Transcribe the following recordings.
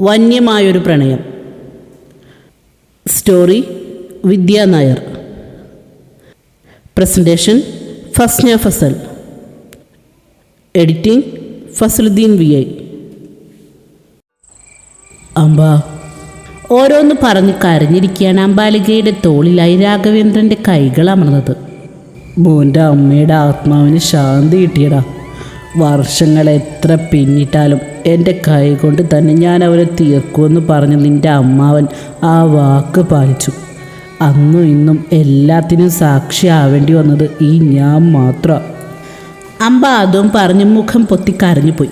വന്യമായൊരു പ്രണയം. Story Vidya Nair. Presentation Fasna Fasal. Editing Fasaluddin V I. അമ്പ ഓരോന്ന് പറഞ്ഞ് കരഞ്ഞിരിക്കുകയാണ് അമ്പാലികയുടെ തോളിലായി രാഘവേന്ദ്രന്റെ കൈകൾ അമർന്നത്. മോന്റെ അമ്മയുടെ ആത്മാവിന് ശാന്തി കിട്ടിയടാ. വർഷങ്ങൾ എത്ര പിന്നിട്ടാലും എന്റെ കൈ കൊണ്ട് തന്നെ ഞാൻ അവരെ തീർക്കുമെന്ന് പറഞ്ഞ് നിന്റെ അമ്മാവൻ ആ വാക്ക് പാലിച്ചു. അന്നും ഇന്നും എല്ലാത്തിനും സാക്ഷിയാവേണ്ടി വന്നത് ഈ ഞാൻ മാത്രം. അമ്പ അതും പറഞ്ഞ് മുഖം പൊത്തി കരഞ്ഞുപോയി.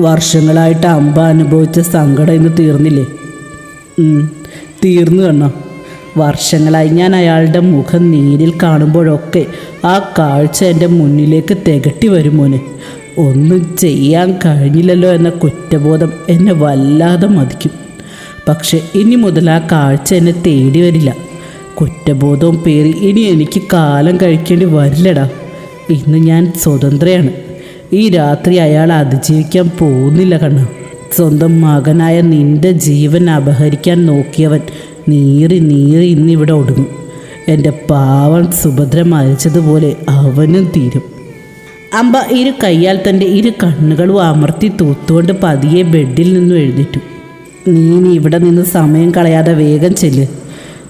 വർഷങ്ങളായിട്ട് അമ്പ അനുഭവിച്ച സങ്കടം ഇന്ന് തീർന്നില്ലേ? തീർന്നു കണ്ണോ. വർഷങ്ങളായി ഞാൻ അയാളുടെ മുഖം നേരിൽ കാണുമ്പോഴൊക്കെ ആ കാഴ്ച എന്റെ മുന്നിലേക്ക് തികട്ടി വരും മോനെ. ഒന്നും ചെയ്യാൻ കഴിഞ്ഞില്ലല്ലോ എന്ന കുറ്റബോധം എന്നെ വല്ലാതെ മതിക്കും. പക്ഷെ ഇനി മുതൽ ആ കാഴ്ച എന്നെ തേടി വരില്ല. കുറ്റബോധവും പേറി ഇനി എനിക്ക് കാലം കഴിക്കേണ്ടി വരില്ലടാ. ഇന്ന് ഞാൻ സ്വതന്ത്രയാണ്. ഈ രാത്രി അയാൾ അതിജീവിക്കാൻ പോകുന്നില്ല കണ്ണ. സ്വന്തം മകനായ നിന്റെ ജീവൻ അപഹരിക്കാൻ നോക്കിയവൻ നീറി നീറി ഇന്നിവിടെ ഒടുങ്ങും. എന്റെ പാവൻ സുഭദ്ര മരിച്ചതുപോലെ അവനും തീരും. അമ്പ ഇരു കൈയാൽ തന്റെ ഇരു കണ്ണുകളും അമർത്തി തൂത്തുകൊണ്ട് പതിയെ ബെഡിൽ നിന്നും എഴുന്നേറ്റു നീ ഇവിടെ നിന്ന് സമയം കളയാതെ വേഗം ചെല്ല്.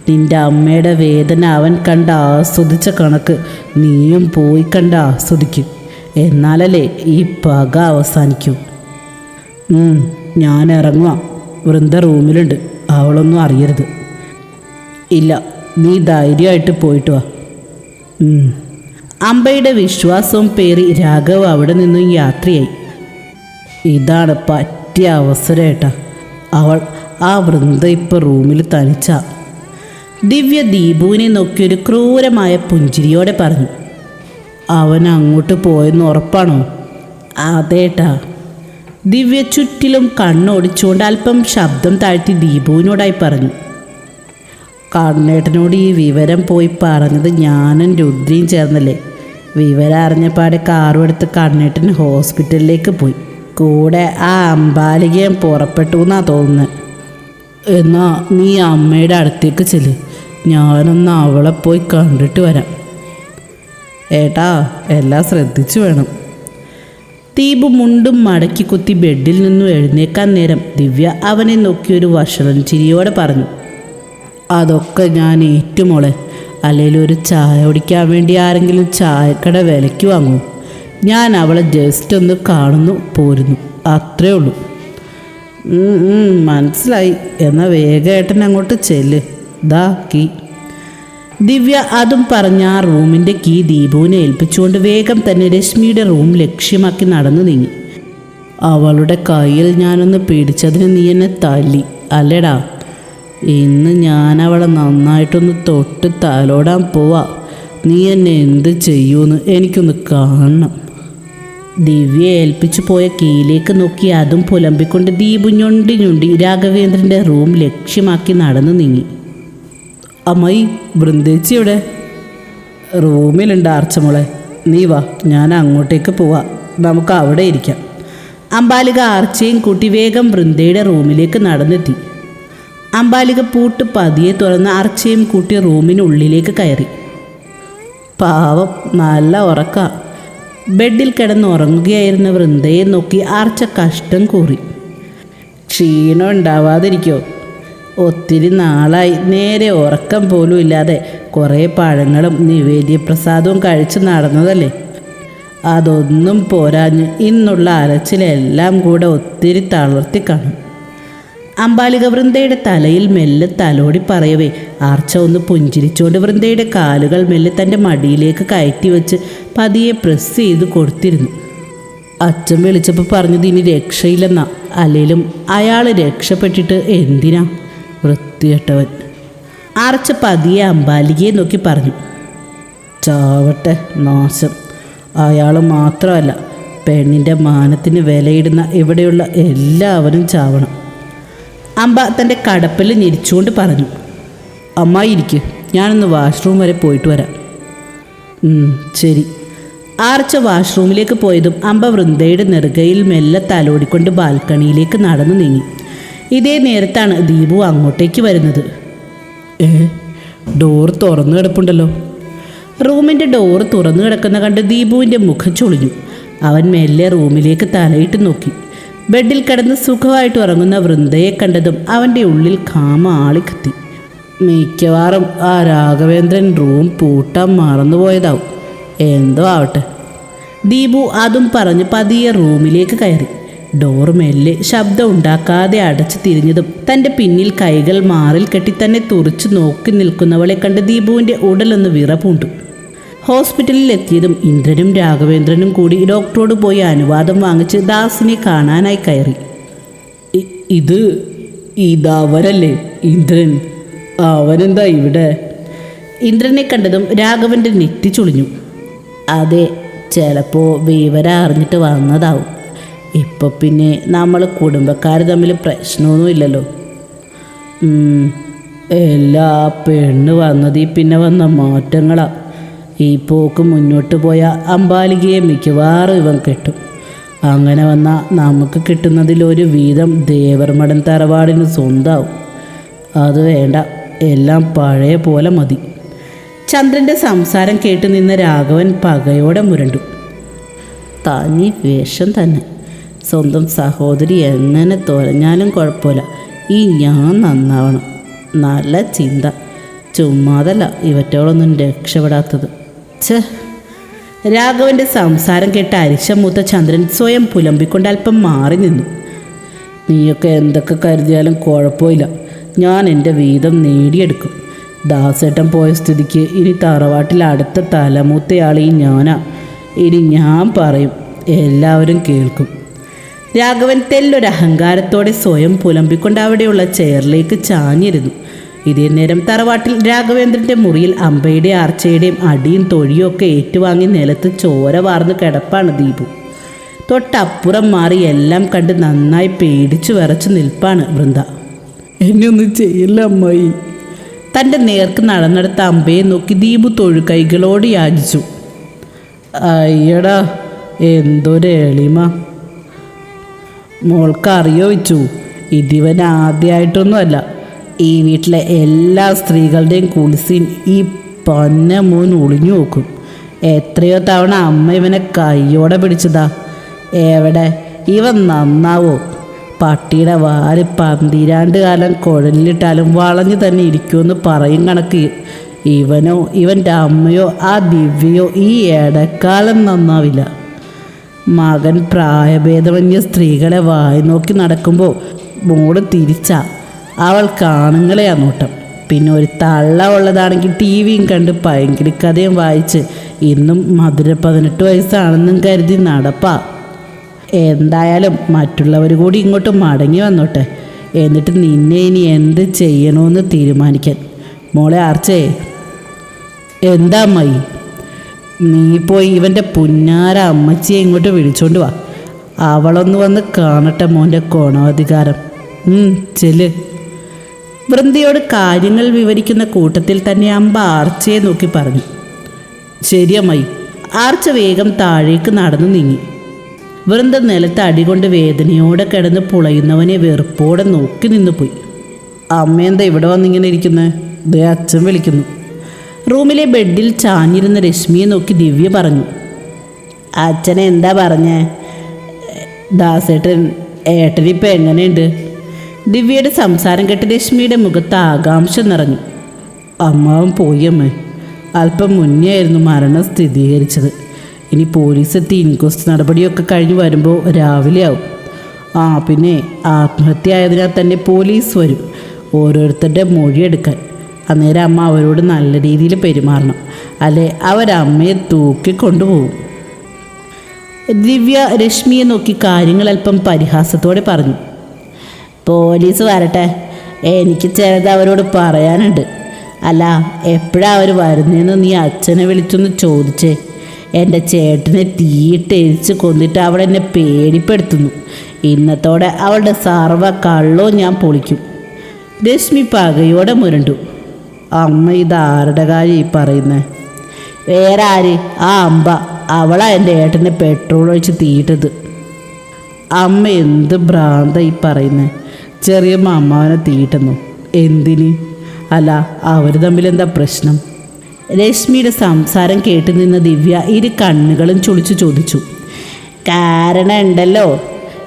നിന്റെ അമ്മയുടെ വേദന അവൻ കണ്ട് ആസ്വദിച്ച കണക്ക് നീയും പോയി കണ്ട് ആസ്വദിക്കും. എന്നാലല്ലേ ഈ പക അവസാനിക്കൂ. ഞാൻ ഇറങ്ങുവാം. വൃന്ദ റൂമിലുണ്ട്. അവളൊന്നും അറിയരുത്. ഇല്ല നീ ധൈര്യമായിട്ട് പോയിട്ട് വാ. അമ്പയുടെ വിശ്വാസവും പേറി രാഘവ് അവിടെ നിന്നും യാത്രയായി. ഇതാണ് പറ്റിയ അവസരം ഏട്ടാ. അവൾ ആ വൃന്ദ ഇപ്പോൾ റൂമിൽ തനിച്ച. ദിവ്യ ദീപുവിനെ നോക്കി ഒരു ക്രൂരമായ പുഞ്ചിരിയോടെ പറഞ്ഞു. അവൻ അങ്ങോട്ട് പോയെന്ന് ഉറപ്പാണോ? അതേട്ടാ ദിവ്യ ചുറ്റിലും കണ്ണോടിച്ചുകൊണ്ട് അല്പം ശബ്ദം താഴ്ത്തി ദീപുവിനോടായി പറഞ്ഞു. കണ്ണേട്ടനോട് ഈ വിവരം പോയി പറഞ്ഞത് ഞാനും രുദ്രയും ചേർന്നല്ലേ? വിവരം അറിഞ്ഞപ്പാടെ കാറും എടുത്ത് കണ്ണേട്ടൻ ഹോസ്പിറ്റലിലേക്ക് പോയി. കൂടെ ആ അമ്പാലികയും പുറപ്പെട്ടു എന്നാ തോന്നുന്നത് എന്നാ നീ അമ്മയുടെ അടുത്തേക്ക് ചെല്ല് ഞാനൊന്ന് അവളെ പോയി കണ്ടിട്ട് വരാം. ഏട്ടാ എല്ലാം ശ്രദ്ധിച്ചു വേണം. ദീപ് മുണ്ടും മടക്കി കുത്തി ബെഡിൽ നിന്നും എഴുന്നേക്കാൻ നേരം ദിവ്യ അവനെ നോക്കി ഒരു വഷളൻ ചിരിയോടെ പറഞ്ഞു. അതൊക്കെ ഞാൻ ഏറ്റുമോളെ അല്ലെങ്കിൽ ഒരു ചായ കുടിക്കാൻ വേണ്ടി ആരെങ്കിലും ചായക്കട വിലയ്ക്ക് വാങ്ങും. ഞാൻ അവളെ ജസ്റ്റ് ഒന്ന് കാണുന്നു പോരുന്നു. അത്രേ ഉള്ളൂ. മനസ്സിലായി. എന്നാൽ വേഗമായിട്ടൻ അങ്ങോട്ട് ചെല്ല്. ദാ കീ. ദിവ്യ അതും പറഞ്ഞ ആ റൂമിന്റെ കീ ദീപുവിനെ ഏൽപ്പിച്ചുകൊണ്ട് വേഗം തന്നെ രശ്മിയുടെ റൂം ലക്ഷ്യമാക്കി നടന്നു നീങ്ങി. അവളുടെ കയ്യിൽ ഞാനൊന്ന് പിടിച്ചതിന് നീ എന്നെ തല്ലി. അല്ലേടാ? ഇന്ന് ഞാൻ അവളെ നന്നായിട്ടൊന്ന് തൊട്ട് തലോടാൻ പോവാ. നീ എന്നെ എന്ത് ചെയ്യൂന്ന് എനിക്കൊന്ന് കാണണം. ദിവ്യ ഏൽപ്പിച്ചു പോയ കീയിലേക്ക് നോക്കി അതും പുലമ്പിക്കൊണ്ട് ദീപു ഞൊണ്ടി ഞൊണ്ടി രാഘവേന്ദ്രന്റെ റൂം ലക്ഷ്യമാക്കി നടന്നു നീങ്ങി. അമ്മായി വൃന്ദേച്ചി എവിടെ? റൂമിലുണ്ട് ആർച്ചമോളെ നീ വാ ഞാൻ അങ്ങോട്ടേക്ക് പോവാ. നമുക്ക് അവിടെ ഇരിക്കാം. അമ്പാലിക ആർച്ചയും കൂട്ടി വേഗം വൃന്ദയുടെ റൂമിലേക്ക് നടന്നെത്തി. അമ്പാലിക പൂട്ട് പതിയെ തുറന്ന് അർച്ചയും കൂട്ടി റൂമിനുള്ളിലേക്ക് കയറി. പാവം നല്ല ഉറക്ക. ബെഡിൽ കിടന്ന് ഉറങ്ങുകയായിരുന്ന വൃന്ദയെ നോക്കി ആർച്ച കഷ്ടം കൂറി. ക്ഷീണം ഉണ്ടാവാതിരിക്കോ? ഒത്തിരി നാളായി നേരെ ഉറക്കം പോലും ഇല്ലാതെ കുറേ പഴങ്ങളും നിവേദ്യപ്രസാദവും കഴിച്ച് നടന്നതല്ലേ? അതൊന്നും പോരാഞ്ഞ് ഇന്നുള്ള അലച്ചിലെല്ലാം കൂടെ ഒത്തിരി തളർത്തി കാണും. അമ്പാലിക വൃന്ദയുടെ തലയിൽ മെല്ലെ തലോടി പറയവേ ആർച്ച ഒന്ന് പുഞ്ചിരിച്ചുകൊണ്ട് വൃന്ദയുടെ കാലുകൾ മെല്ലെ തന്റെ മടിയിലേക്ക് കയറ്റി വെച്ച് പതിയെ പ്രസ് ചെയ്ത് കൊടുത്തിരുന്നു. അച്ഛൻ വിളിച്ചപ്പോൾ പറഞ്ഞത് ഇനി രക്ഷയില്ലെന്നാ. അല്ലേലും അയാൾ രക്ഷപ്പെട്ടിട്ട് എന്തിനാ? വൃത്തികെട്ടവൻ. ആർച്ച പതിയെ അമ്പാലികയെ നോക്കി പറഞ്ഞു. ചാവട്ടെ നാശം. അയാൾ മാത്രമല്ല പെണ്ണിന്റെ മാനത്തിന് വിലയിടുന്ന ഇവിടെയുള്ള എല്ലാവരും ചാവണം. അമ്പ തന്റെ കടപ്പിൽ ഞെരിച്ചുകൊണ്ട് പറഞ്ഞു അമ്മായി ഇരിക്കു ഞാനൊന്ന് വാഷ്റൂം വരെ പോയിട്ട് വരാം. ശരി. ആർച്ച വാഷ്റൂമിലേക്ക് പോയതും അമ്പ വൃന്ദയുടെ നെറുകയിൽ മെല്ലെ തലോടിക്കൊണ്ട് ബാൽക്കണിയിലേക്ക് നടന്നു നീങ്ങി. ഇതേ നേരത്താണ് ദീപു അങ്ങോട്ടേക്ക് വരുന്നത്. ഏ ഡോർ തുറന്നു കിടപ്പുണ്ടല്ലോ. റൂമിന്റെ ഡോർ തുറന്നു കിടക്കുന്ന കണ്ട് ദീപുവിന്റെ മുഖം ചൊളിഞ്ഞു. അവൻ മെല്ലെ റൂമിലേക്ക് തലയിട്ട് നോക്കി. ബെഡിൽ കിടന്ന് സുഖമായിട്ട് ഉറങ്ങുന്ന വൃന്ദയെ കണ്ടതും അവന്റെ ഉള്ളിൽ കാമ ആളിക്കത്തി മിക്കവാറും ആ രാഘവേന്ദ്രൻ റൂം പൂട്ടാൻ മറന്നുപോയതാവും. എന്തോ ആവട്ടെ. ദീപു അതും പറഞ്ഞ് പതിയെ റൂമിലേക്ക് കയറി. ഡോർ മെല്ലെ ശബ്ദം ഉണ്ടാക്കാതെ അടച്ചു തിരിഞ്ഞതും തന്റെ പിന്നിൽ കൈകൾ മാറിൽ കെട്ടി തന്നെ തുറച്ചു നോക്കി നിൽക്കുന്നവളെ കണ്ട് ദീപുവിന്റെ ഉടലൊന്ന് വിറപൂണ്ടു ഹോസ്പിറ്റലിൽ എത്തിയതും ഇന്ദ്രനും രാഘവേന്ദ്രനും കൂടി ഡോക്ടറോട് പോയി അനുവാദം വാങ്ങിച്ച് ദാസിനെ കാണാനായി കയറി. ഇത് ഇതവരല്ലേ ഇന്ദ്രൻ? അവനെന്താ ഇവിടെ? ഇന്ദ്രനെ കണ്ടതും രാഘവന്റെ നെറ്റി ചുളിഞ്ഞു. അതെ ചിലപ്പോൾ വിവരം അറിഞ്ഞിട്ട് വന്നതാവും. ഇപ്പോൾ പിന്നെ നമ്മൾ കുടുംബക്കാർ തമ്മിൽ പ്രശ്നമൊന്നുമില്ലല്ലോ ഇല്ലല്ലോ. എല്ലാ പെണ്ണ് വന്നതിൽ പിന്നെ വന്ന മാറ്റങ്ങളാ. ഈ പോക്ക് മുന്നോട്ട് പോയ അമ്പാലികയെ മിക്കവാറും ഇവൻ കെട്ടും. അങ്ങനെ വന്നാൽ നമുക്ക് കിട്ടുന്നതിലൊരു വീതം ദേവർമടൻ തറവാടിന് സ്വന്തമാവും അത് വേണ്ട എല്ലാം പഴയ പോലെ മതി. ചന്ദ്രന്റെ സംസാരം കേട്ട് നിന്ന രാഘവൻ പകയോടെ മുരണ്ടു. തനി വേഷം തന്നെ. സ്വന്തം സഹോദരി എങ്ങനെ തുരഞ്ഞാലും കുഴപ്പമില്ല. ഈ ഞാൻ നന്നാവണം. നല്ല ചിന്ത. ചുമ്മാതല്ല ഇവറ്റോളൊന്നും രക്ഷപ്പെടാത്തത്. ഛേ. രാഘവന്റെ സംസാരം കേട്ട് അരിശമൂത്ത ചന്ദ്രൻ സ്വയം പുലമ്പിക്കൊണ്ട് അല്പം മാറി നിന്നു. നീയൊക്കെ എന്തൊക്കെ കരുതിയാലും കുഴപ്പമില്ല. ഞാൻ എന്റെ വീതം നേടിയെടുക്കും. ദാസേട്ടൻ പോയ സ്ഥിതിക്ക് ഇനി തറവാട്ടിൽ അടുത്ത തലമൂത്തയാളീ ഞാനാ. ഇനി ഞാൻ പറയും എല്ലാവരും കേൾക്കും. രാഘവൻ തെല്ലൊരു അഹങ്കാരത്തോടെ സ്വയം പുലമ്പിക്കൊണ്ട് അവിടെയുള്ള ചെയറിലേക്ക് ചാഞ്ഞിരുന്നു. ഇതേ നേരം തറവാട്ടിൽ രാഘവേന്ദ്രന്റെ മുറിയിൽ അമ്പയുടെ ആർച്ചയുടെയും അടിയും തൊഴിയും ഒക്കെ ഏറ്റുവാങ്ങി നിലത്ത് ചോര വാർന്ന് കിടപ്പാണ് ദീപു. തൊട്ടപ്പുറം മാറി എല്ലാം കണ്ട് നന്നായി പേടിച്ചു വിറച്ചു നിൽപ്പാണ് വൃന്ദ. എന്നെ ഒന്നും ചെയ്യില്ല അമ്മായി. തന്റെ നേർക്ക് നടന്നെടുത്ത അമ്പയെ നോക്കി ദീപു തൊഴുകൈകളോട് യാചിച്ചു. അയ്യടാ എന്തൊരു എളിമ. മോൾക്ക് അറിയോ വെച്ചു ഇതിവൻ ആദ്യമായിട്ടൊന്നുമല്ല ഈ വീട്ടിലെ എല്ലാ സ്ത്രീകളുടെയും കുളിസീൻ ഈ പന്ന മോൻ ഒളിഞ്ഞു നോക്കും. എത്രയോ തവണ അമ്മ ഇവനെ കൈയോടെ പിടിച്ചതാ. എവിടെ? ഇവൻ നന്നാവോ? പട്ടിയുടെ വാൽ പന്തിരാണ്ട് കാലം കുഴലിലിട്ടാലും വളഞ്ഞു തന്നെ ഇരിക്കുമെന്ന് പറയും കണക്ക്. ഇവനോ ഇവന്റെ അമ്മയോ ആ ദിവ്യയോ ഈ ഇടക്കാലം നന്നാവില്ല. മകൻ പ്രായഭേദമന്യ സ്ത്രീകളെ വായി നോക്കി നടക്കുമ്പോൾ മോൾ തിരിച്ചാ. അവൾ കാണുങ്ങളെയാ നോട്ടം പിന്നെ ഒരു തള്ള ഉള്ളതാണെങ്കിൽ ടി വിയും കണ്ട് ഭയങ്കര കഥയും വായിച്ച് ഇന്നും മധുര പതിനെട്ട് വയസ്സാണെന്നും കരുതി നടപ്പാ. എന്തായാലും മറ്റുള്ളവർ കൂടി ഇങ്ങോട്ട് മടങ്ങി വന്നോട്ടെ. എന്നിട്ട് നിന്നെ ഇനി എന്ത് ചെയ്യണമെന്ന് തീരുമാനിക്കാൻ. മോളെ ആർച്ചേ എന്താ അമ്മായി? നീ പോയി ഇവന്റെ പുന്നാര അമ്മച്ചിയെ ഇങ്ങോട്ട് വിളിച്ചോണ്ട് വാ. അവളൊന്ന് വന്ന് കാണട്ടെ മോന്റെ കോണാധികാരം. ചെല്ല്. വൃന്ദയോട് കാര്യങ്ങൾ വിവരിക്കുന്ന കൂട്ടത്തിൽ തന്നെ അമ്പ ആർച്ചയെ നോക്കി പറഞ്ഞു. ശരിയമ്മായി ആർച്ച വേഗം താഴേക്ക് നടന്നു നീങ്ങി. വൃന്ദ നിലത്ത് അടികൊണ്ട് വേദനയോടെ കിടന്ന് പുളയുന്നവനെ വെറുപ്പോടെ നോക്കി നിന്നു പോയി. അമ്മയെന്താ ഇവിടെ വന്നിങ്ങനെ ഇരിക്കുന്നത് ദേ അച്ഛൻ വിളിക്കുന്നു. റൂമിലെ ബെഡിൽ ചാഞ്ഞിരുന്ന രശ്മിയെ നോക്കി ദിവ്യ പറഞ്ഞു. അച്ഛനെന്താ പറഞ്ഞേ? ദാസേട്ടൻ ഏട്ടനിപ്പോൾ എങ്ങനെയുണ്ട്? ദിവ്യയുടെ സംസാരം കേട്ട് രശ്മിയുടെ മുഖത്ത് ആകാംക്ഷ നിറഞ്ഞു. അമ്മാവൻ പോയി അമ്മേ അല്പം മുന്നേ ആയിരുന്നു മരണം സ്ഥിരീകരിച്ചത്. ഇനി പോലീസ് എത്തി ഇൻക്വസ്റ്റ് നടപടിയൊക്കെ കഴിഞ്ഞ് വരുമ്പോൾ രാവിലെ ആവും ആ പിന്നെ ആത്മഹത്യ ആയതിനാൽ തന്നെ പോലീസ് വരും ഓരോരുത്തരുടെ മൊഴിയെടുക്കാൻ അന്നേരം അമ്മ അവരോട് നല്ല രീതിയിൽ പെരുമാറണം. അല്ലെ അവരമ്മയെ തൂക്കിക്കൊണ്ടുപോകും. ദിവ്യ രശ്മിയെ നോക്കി കാര്യങ്ങൾ അല്പം പരിഹാസത്തോടെ പറഞ്ഞു. പോലീസ് വരട്ടെ. എനിക്ക് ചിലത് അവരോട് പറയാനുണ്ട്. അല്ല എപ്പോഴാ അവർ വരുന്നതെന്ന് നീ അച്ഛനെ വിളിച്ചൊന്ന് ചോദിച്ചേ. എന്റെ ചേട്ടനെ തീയിട്ട് എരിച്ച് കൊന്നിട്ട് അവൾ എന്നെ പേടിപ്പെടുത്തുന്നു. ഇന്നത്തോടെ അവളുടെ സർവ കള്ളോ ഞാൻ പൊളിക്കും. രശ്മി പകയോടെ മുരണ്ടു. അമ്മ ഇതാരുടെ കാര്യം ഈ പറയുന്നത് വേറെ ആര്? ആ അമ്പ. അവളാ എന്റെ ഏട്ടനെ പെട്രോൾ ഒഴിച്ച് തീയിട്ടത്. അമ്മ എന്ത് ഭ്രാന്ത ഈ പറയുന്നത് ചെറിയമ്മ അമ്മാവനെ തീട്ടുന്നു എന്തിന്? അല്ല അവർ തമ്മിൽ എന്താ പ്രശ്നം? രശ്മിയുടെ സംസാരം കേട്ടു നിന്ന ദിവ്യ ഇരു കണ്ണുകളും ചുളിച്ചു ചോദിച്ചു. കാരണം ഉണ്ടല്ലോ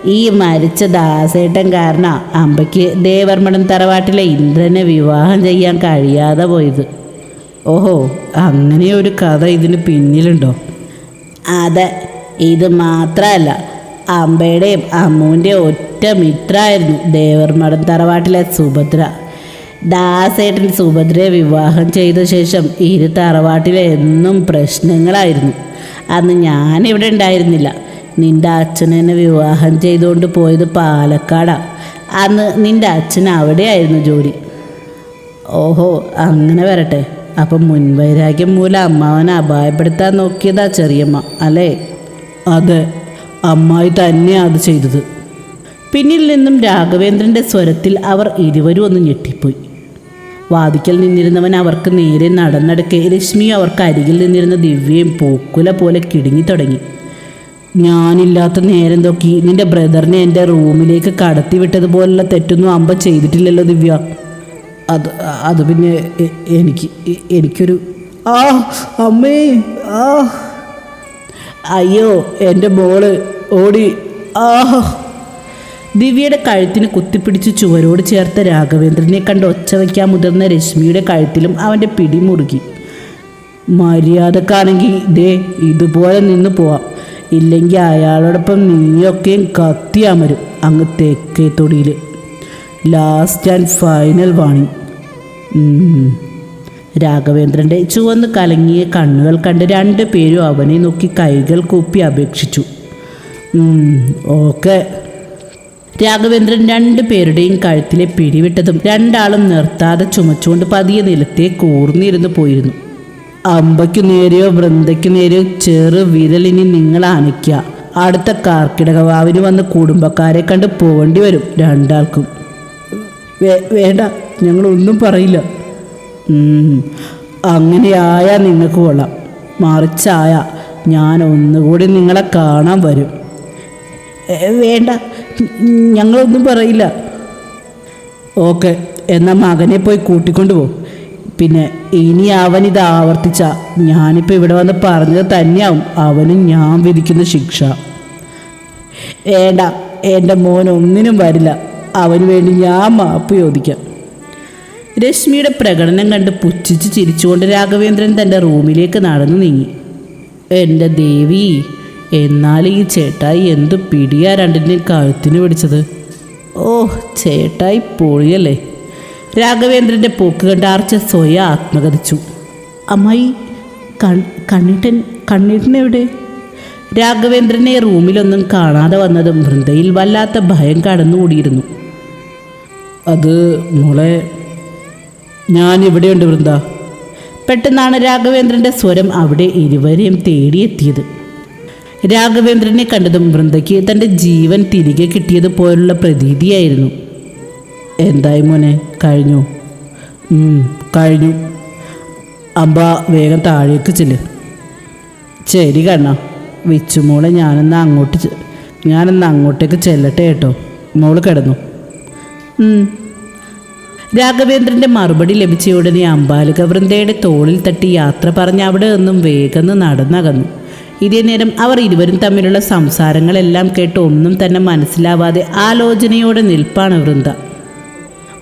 ഈ മരിച്ച ദാസേട്ടൻ കാരണം അമ്പയ്ക്ക് ദേവർമ്മടം തറവാട്ടിലെ ഇന്ദ്രനെ വിവാഹം ചെയ്യാൻ കഴിയാതെ പോയത്. ഓഹോ അങ്ങനെ ഒരു കഥ ഇതിന് പിന്നിലുണ്ടോ? അതെ ഇത് മാത്രമല്ല അമ്പയുടെയും അമ്മുവിന്റെയും ഒറ്റ മിത്രായിരുന്നു ദേവർമഠം തറവാട്ടിലെ സുഭദ്ര. ദാസേട്ടൻ സുഭദ്രയെ വിവാഹം ചെയ്ത ശേഷം ഇരു തറവാട്ടിലെ എന്നും പ്രശ്നങ്ങളായിരുന്നു. അന്ന് ഞാനിവിടെ ഉണ്ടായിരുന്നില്ല. നിന്റെ അച്ഛൻ എന്നെ വിവാഹം ചെയ്തുകൊണ്ട് പോയത് പാലക്കാടാണ് അന്ന് നിന്റെ അച്ഛൻ അവിടെയായിരുന്നു ജോലി. ഓഹോ അങ്ങനെ വരട്ടെ. അപ്പം മുൻവൈരാഗ്യം മൂലം അമ്മാവനെ അപായപ്പെടുത്താൻ നോക്കിയതാ ചെറിയമ്മ അല്ലേ? അതെ. അമ്മായി തന്നെയാണ് അത് ചെയ്തത്. പിന്നിൽ നിന്നും രാഘവേന്ദ്രന്റെ സ്വരത്തിൽ അവർ ഇരുവരും ഒന്ന് ഞെട്ടിപ്പോയി. വാതിക്കൽ നിന്നിരുന്നവൻ അവർക്ക് നേരെ നടന്നടക്കെ രശ്മിയും അവർക്ക് അരികിൽ നിന്നിരുന്ന ദിവ്യയും പൂക്കുല പോലെ കിടുങ്ങി തുടങ്ങി. ഞാനില്ലാത്ത നേരം തൊക്കി നിന്റെ ബ്രദറിനെ എന്റെ റൂമിലേക്ക് കടത്തി വിട്ടതുപോലുള്ള തെറ്റൊന്നും അമ്പ ചെയ്തിട്ടില്ലല്ലോ ദിവ്യ. അത് അത് പിന്നെ എനിക്ക് എനിക്കൊരു ആ അമ്മേ ആ. അയ്യോ എന്റെ മോൾ ഓടി. ആഹ്. ദിവ്യയുടെ കഴുത്തിന് കുത്തിപ്പിടിച്ച് ചുവരോട് ചേർത്ത രാഘവേന്ദ്രനെ കണ്ട് ഒച്ച വയ്ക്കാൻ മുതിർന്ന രശ്മിയുടെ കഴുത്തിലും അവന്റെ പിടി മുറുകി. മര്യാദക്കാണെങ്കിൽ ദേ ഇതുപോലെ നിന്ന് പോവാം. ഇല്ലെങ്കിൽ അയാളോടൊപ്പം നീയൊക്കെയും കത്തി അമരും അങ്ങ് തേക്കേ തൊടിയിൽ ലാസ്റ്റ് ആൻഡ് ഫൈനൽ വാണി ഉം. രാഘവേന്ദ്രന്റെ ചുവന്ന് കലങ്ങിയ കണ്ണുകൾ കണ്ട് രണ്ടു പേരും അവനെ നോക്കി കൈകൾ കൂപ്പി അപേക്ഷിച്ചു. ഓക്കെ. രാഘവേന്ദ്രൻ രണ്ടു പേരുടെയും കഴുത്തിലെ പിടിവിട്ടതും രണ്ടാളും നിർത്താതെ ചുമച്ചുകൊണ്ട് പതിയെ നിലത്തെ കൂർന്നിരുന്നു പോയിരുന്നു. അമ്പയ്ക്കു നേരെയോ വൃന്ദയ്ക്കു നേരെയോ ചെറു വിരലിനി നിങ്ങൾ അനയ്ക്കുക അടുത്ത കാർക്കിടകവാവിന് വന്ന് കുടുംബക്കാരെ കണ്ട് പോകേണ്ടി വരും രണ്ടാൾക്കും. വേണ്ട ഞങ്ങളൊന്നും പറയില്ല. ഉം, അങ്ങനെയായാ നിങ്ങൾക്ക് കൊള്ളാം. മറിച്ചായ ഞാൻ ഒന്നുകൂടി നിങ്ങളെ കാണാൻ വരും. വേണ്ട. ഞങ്ങളൊന്നും പറയില്ല. ഓക്കെ എന്നാൽ മകനെ പോയി കൂട്ടിക്കൊണ്ടു പോകും പിന്നെ ഇനി അവൻ ഇത് ആവർത്തിച്ച ഞാനിപ്പോൾ ഇവിടെ വന്ന് പറഞ്ഞത് തന്നെയാവും. അവനും ഞാൻ വിധിക്കുന്ന ശിക്ഷ. വേണ്ട എന്റെ മോൻ ഒന്നിനും വരില്ല. അവന് വേണ്ടി ഞാൻ മാപ്പ് ചോദിക്കാം. രശ്മിയുടെ പ്രകടനം കണ്ട് പുച്ഛിച്ച് ചിരിച്ചുകൊണ്ട് രാഘവേന്ദ്രൻ തന്റെ റൂമിലേക്ക് നടന്നു നീങ്ങി. എന്റെ ദേവി എന്നാൽ ഈ ചേട്ടായി എന്തു പിടിയാ രണ്ടിന്റെയും കഴുത്തിന് പിടിച്ചത്? ഓ ചേട്ടായി പൊളിയല്ലേ. രാഘവേന്ദ്രന്റെ പോക്ക് കണ്ട് ആർച്ച സ്വയം ആത്മകഥിച്ചു അമ്മായി കണ്ണീട്ടൻ കണ്ണീട്ടൻ എവിടെ രാഘവേന്ദ്രനെ റൂമിലൊന്നും കാണാതെ വന്നതും വൃന്ദയിൽ വല്ലാത്ത ഭയം കടന്നുകൂടിയിരുന്നു. അത് മോളെ ഞാൻ ഇവിടെയുണ്ട് വൃന്ദ. പെട്ടെന്നാണ് രാഘവേന്ദ്രന്റെ സ്വരം അവിടെ ഇരുവരെയും തേടിയെത്തിയത്. രാഘവേന്ദ്രനെ കണ്ടതും വൃന്ദയ്ക്ക് തന്റെ ജീവൻ തിരികെ കിട്ടിയതുപോലുള്ള പ്രതീതിയായിരുന്നു. എന്തായി മോനെ കഴിഞ്ഞു? കഴിഞ്ഞു. അമ്പ വേഗം താഴേക്ക് ചെല്ല്. ശരി കണ്ണ. വിച്ചുമോളെ ഞാനെന്ന് അങ്ങോട്ട് ഞാനെന്ന് അങ്ങോട്ടേക്ക് ചെല്ലട്ടെ കേട്ടോ. മോൾ കിടന്നു. രാഘവേന്ദ്രന്റെ മറുപടി ലഭിച്ച ഉടനെ അമ്പാലിക വൃന്ദയുടെ തോളിൽ തട്ടി യാത്ര പറഞ്ഞ് അവിടെ നിന്നും വേഗന്ന് നടന്നകന്നു. ഇതേ നേരം അവർ ഇരുവരും തമ്മിലുള്ള സംസാരങ്ങളെല്ലാം കേട്ട് ഒന്നും തന്നെ മനസ്സിലാവാതെ ആലോചനയോടെ നിൽപ്പാണ് വൃന്ദ.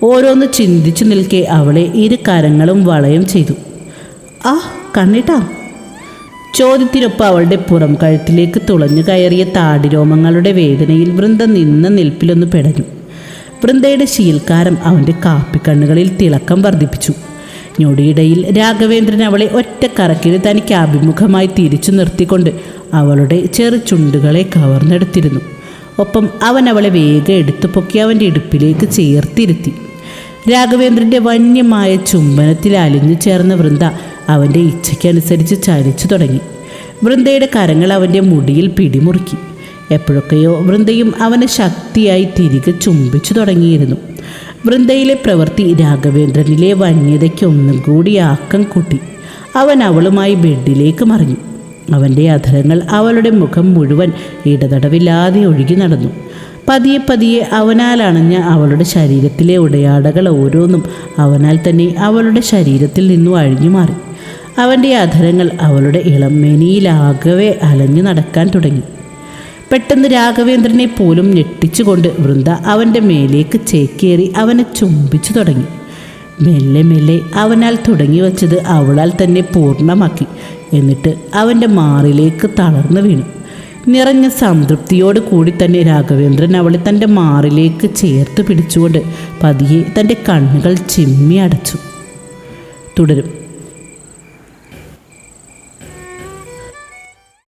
ഓരോന്ന് ചിന്തിച്ചു നിൽക്കെ അവളെ ഇരു കരങ്ങളും വളയം ചെയ്തു. ആ കണ്ണിട്ടാ. ചോദ്യത്തിനൊപ്പം അവളുടെ പുറം കഴുത്തിലേക്ക് തുളഞ്ഞു കയറിയ താടിരോമങ്ങളുടെ വേദനയിൽ വൃന്ദ നിന്ന നിൽപ്പിലൊന്ന് പെടഞ്ഞു. വൃന്ദയുടെ ശീൽക്കാരം അവന്റെ കാപ്പിക്കണ്ണുകളിൽ തിളക്കം വർദ്ധിപ്പിച്ചു. ഞൊടിയിടയിൽ രാഘവേന്ദ്രൻ അവളെ ഒറ്റ കറക്കിന് തനിക്ക് അഭിമുഖമായി തിരിച്ചു നിർത്തിക്കൊണ്ട് അവളുടെ ചെറു ചുണ്ടുകളെ കവർന്നെടുത്തിരുന്നു. ഒപ്പം അവൻ അവളെ വേഗം എടുത്തു പൊക്കി അവന്റെ ഇടുപ്പിലേക്ക് ചേർത്തിരുത്തി. രാഘവേന്ദ്രന്റെ വന്യമായ ചുംബനത്തിൽ അലിഞ്ഞു ചേർന്ന വൃന്ദ അവന്റെ ഇച്ഛയ്ക്കനുസരിച്ച് ചലിച്ചു തുടങ്ങി. വൃന്ദയുടെ കരങ്ങൾ അവന്റെ മുടിയിൽ പിടിമുറുക്കി. എപ്പോഴൊക്കെയോ വൃന്ദയും അവനെ ശക്തിയായി തിരികെ ചുംബിച്ചു തുടങ്ങിയിരുന്നു. വൃന്ദയിലെ പ്രവൃത്തി രാഘവേന്ദ്രനിലെ വന്യതയ്ക്ക് ഒന്നും കൂടി ആക്കം കൂട്ടി. അവൻ അവളുമായി ബെഡിലേക്ക് മറിഞ്ഞു. അവന്റെ അധരങ്ങൾ അവളുടെ മുഖം മുഴുവൻ ഇടതടവില്ലാതെ ഒഴുകി നടന്നു. പതിയെ പതിയെ അവനാൽ അണഞ്ഞ അവളുടെ ശരീരത്തിലെ ഉടയാടകൾ ഓരോന്നും അവനാൽ തന്നെ അവളുടെ ശരീരത്തിൽ നിന്നും അഴിഞ്ഞു മാറി. അവന്റെ അധരങ്ങൾ അവളുടെ ഇളമേനിയിലാകവേ അലഞ്ഞു നടക്കാൻ തുടങ്ങി. പെട്ടെന്ന് രാഘവേന്ദ്രനെ പോലും ഞെട്ടിച്ചുകൊണ്ട് വൃന്ദ അവന്റെ മേലേക്ക് ചേക്കേറി അവനെ ചുംബിച്ചു തുടങ്ങി. മെല്ലെ മെല്ലെ അവനാൽ തുടങ്ങി വച്ചത് അവളാൽ തന്നെ പൂർണമാക്കി. എന്നിട്ട് അവന്റെ മാറിലേക്ക് തളർന്നു വീണു. നിറഞ്ഞ സംതൃപ്തിയോട് കൂടി തന്നെ രാഘവേന്ദ്രൻ അവളെ തന്റെ മാറിലേക്ക് ചേർത്ത് പിടിച്ചുകൊണ്ട് പതിയെ തന്റെ കണ്ണുകൾ ചിമ്മി അടച്ചു. തുടരും.